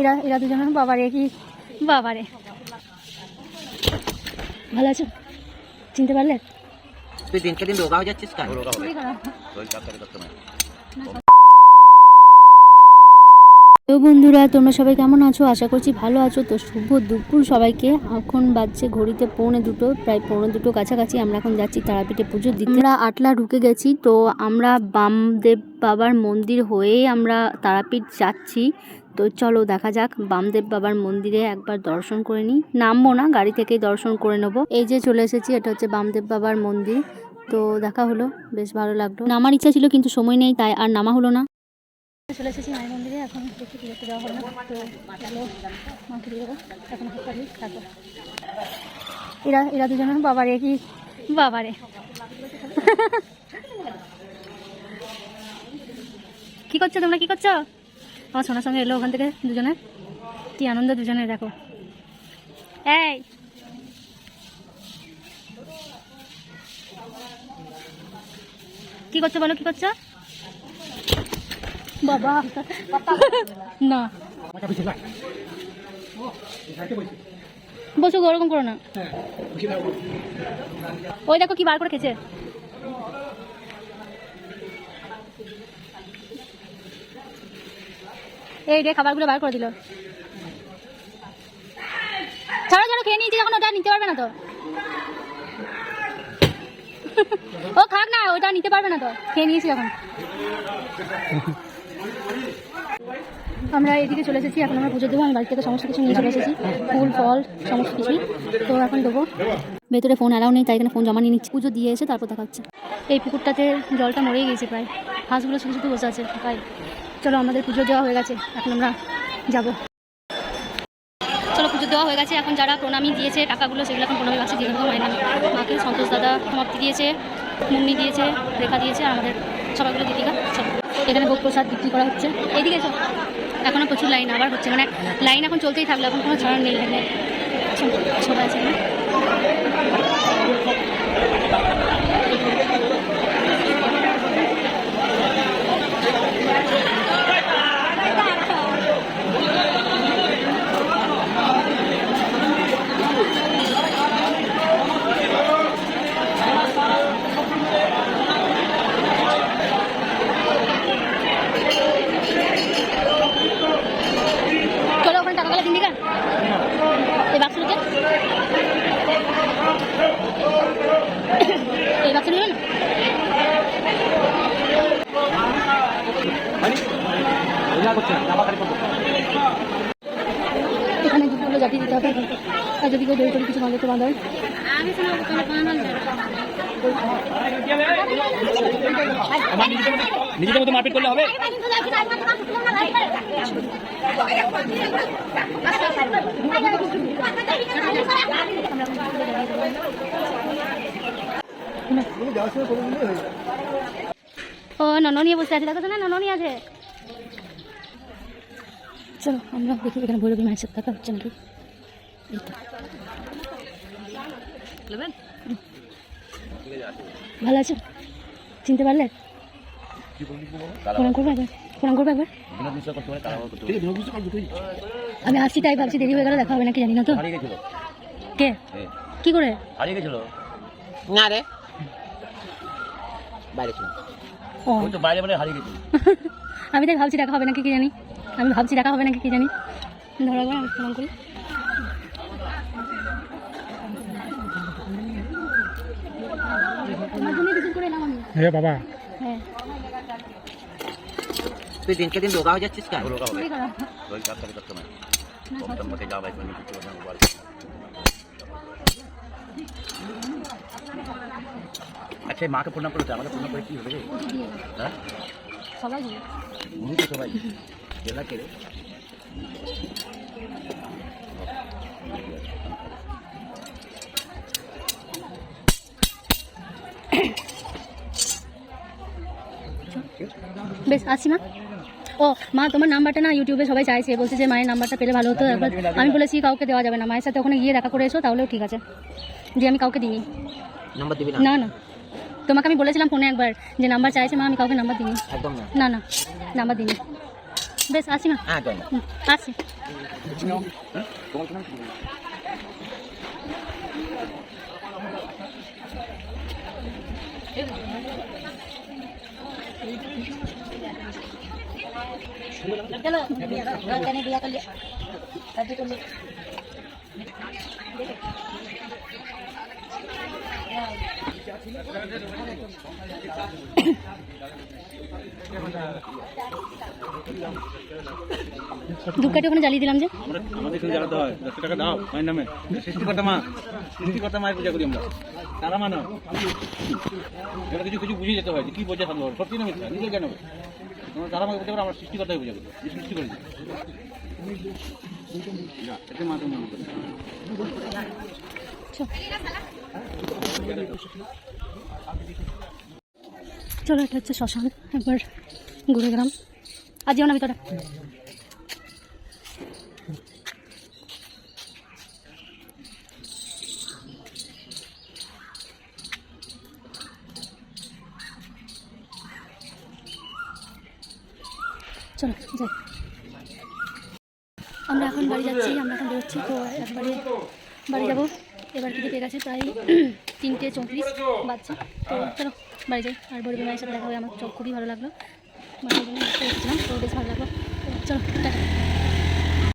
এরা এরা দুজন বাবারে কি? বাবারে। ভালো আছো? চিনতে পারলে? তুই দিনকে দিন রোগা হয়ে যাচ্ছিস কেন? তো বন্ধুরা, তোমরা সবাই কেমন আছো? আশা করছি ভালো আছো। তো শুভ দুপুর সবাইকে। এখন বাজছে ঘড়িতে পৌনে দুটো, প্রায় পৌনে দুটো কাছাকাছি। আমরা এখন যাচ্ছি তারাপীঠে পুজো দিতে। আমরা আটলা ঢুকে গেছি, তো আমরা বামদেব বাবার মন্দির হয়ে আমরা তারাপীঠ যাচ্ছি। তো চলো দেখা যাক, বামদেব বাবার মন্দিরে একবার দর্শন করে নিই। নামবো না, গাড়ি থেকেই দর্শন করে নেব। এই যে চলে এসেছি, এটা হচ্ছে বামদেব বাবার মন্দির। তো দেখা হলো, বেশ ভালো লাগল। নামার ইচ্ছা ছিল, কিন্তু সময় নেই, তাই আর নামা হলো না। চলে এসেছি মায়ের মন্দিরে, এখন দেখি হলো না। তো চলো, মাকে দিয়ে দেবো। এখন এরা এরা দুজন বাবারে কি? বাবারে। কি করছ তোমরা? কি করছ? আমার সোনার সঙ্গে এলো ওখান থেকে দুজনে। কি আনন্দ দুজনে, দেখো। এই! কি করছ বলো? কি করছ? বাবা। না। বসো ওরকম করো না। ওই দেখো কি বার করে খেয়েছে। এই রে, খাবারগুলো বার করে দিল। ছাড়ো ছাড়ো, খেয়ে নিয়েছি যখন ওটা নিতে পারবে না তো। ও খাক না, ওটা নিতে পারবে না তো। খেয়ে নিয়েছি যখন আমরা এদিকে চলে এসেছি, এখন আমরা পুজো দেবো, আমি বাড়ি থেকে সমস্ত কিছু নিয়ে চলে এসেছি। ফুল, ফল, সমস্ত কিছুই। তো এখন দেবো। ভেতরে ফোন অ্যালাউ নেই, তাই এখানে ফোন জমা নিয়ে নিচ্ছি। পুজো দিয়ে এসে তারপর দেখা হচ্ছে এই পুকুরটাতে জলটা মরেই গেছে প্রায়। হাঁসগুলো শুধু শুধু বসে আছে, তাই। চলো, আমাদের পুজো দেওয়া হয়ে গেছে। এখন আমরা যাব। চলো, পুজো দেওয়া হয়ে গেছে। এখন যারা প্রণামী দিয়েছে, টাকাগুলো সেগুলো এখন প্রণামী বাক্সে দিয়ে দেবো। মায়ের মাকে সন্তোষ দাদা, সমাপ্তি দিয়েছে, মুন্নি দিয়েছে, রেখা দিয়েছে আমাদের সবাইগুলো দিদিকা চলো। এখানে ভোগ প্রসাদ বিক্রি করা হচ্ছে। এইদিকে এখনও প্রচুর লাইন আবার হচ্ছে। মানে লাইন এখন চলতেই থাকল, এখন কোনো ছাড় নেই এখানে। ছোট আছে এখানে চলো ওখানে টাকা গেলে দিন দিকা এই বাক্সটাতে এই বাক্স নিল না এখানে দুপুরগুলো জাতি দিতে হবে। আর যদি কেউ দই করে কিছু বাঁধাতে বাঁধায় নিজেদের মতো মারপিট করলে হবে? ও নন নিয়ে বসে আছে। দেখো না নন আছে। চলো আমরা দেখি এখানে ভৈরবী মায়ের সাথে দেখা হচ্ছে নাকি? এই তো। ভালো আছো? চিনতে পারলে? প্রণাম করব একবার প্রণাম করব একবার। আমি আসছি তাই ভাবছি দেরি হয়ে গেলে দেখা হবে নাকি জানি না তো। কে? কি করে? হারিয়ে গেছিল না রে। বাইরে ছিল ও। তো বাইরে বাইরে হারিয়ে গেছিল আমি তাই ভাবছি দেখা হবে নাকি কি জানি। আমি ভাবছি দেখা হবে নাকি কি জানি। ধরো একবার আমি প্রণাম করি। আমার জন্যই বিশেষ করে এলাম আমি। হে বাবা। হ্যাঁ। তুই দিনকে দিন রোগা হয়ে যাচ্ছিস কেন? রোগা চুরি করা। করে করতে না না, কম মতে যাওয়া বাইক কিছু না বল আচ্ছা মাকে প্রণাম করতে আমাকে প্রণাম করে কি হবে রে? হ্যাঁ? সবাই তো সবাই। জেলা কে রে বেশ আসছি মা। ও মা তোমার নাম্বারটা না ইউটিউবে সবাই চাইছে। বলছে যে মায়ের নাম্বারটা পেলে ভালো হতো। একবার আমি বলেছি কাউকে দেওয়া যাবে না। মায়ের সাথে ওখানে গিয়ে দেখা করে এসো তাহলেও ঠিক আছে। যে আমি কাউকে দিইনি। নাম্বার দিবি না? না না। তোমাকে আমি বলেছিলাম ফোনে একবার যে নাম্বার চাইছে মা আমি কাউকে নাম্বার দিইনি। একদম না না। নাম্বার দিইনি। বেশ আসি মা হ্যাঁ চল হুম, আসি তোমার নাম কি ধূপকাঠি ওখানে জ্বালিয়ে দিলাম যে। আমাদের এখানে জ্বালাতে হয়। দশটা টাকা দাও মায়ের নামে। সৃষ্টিকর্তা মা সৃষ্টিকর্তা মায়ের পূজা করি আমরা। তারা মানো। এবার কিছু কিছু বুঝিয়ে যেতে হয় যে কী বোঝা সম্ভব সত্যি না মিথ্যা? জ্ঞান হবে। তোমরা তারা মাকে পূজা করো আমরা সৃষ্টিকর্তাকে পূজা করি। সৃষ্টি এতে মা তুমি মনে চলো এটা হচ্ছে শ্মশান একবার ঘুরে গেলাম। আর যেও না ভিতরে চলো, যাই। আমরা এখন বাড়ি যাচ্ছি, আমরা এখন বেরোচ্ছি, তো একবারে বাড়ি যাব। এবার কি পেয়ে গেছে, প্রায় তিনটে চৌত্রিশ বাচ্চা তো চলো, বাড়ি যাই। আর বড় মায়ের সাথে দেখা হবে আমার খুবই ভালো লাগল। মায়ের জন্য দেখতে এসেছিলাম তো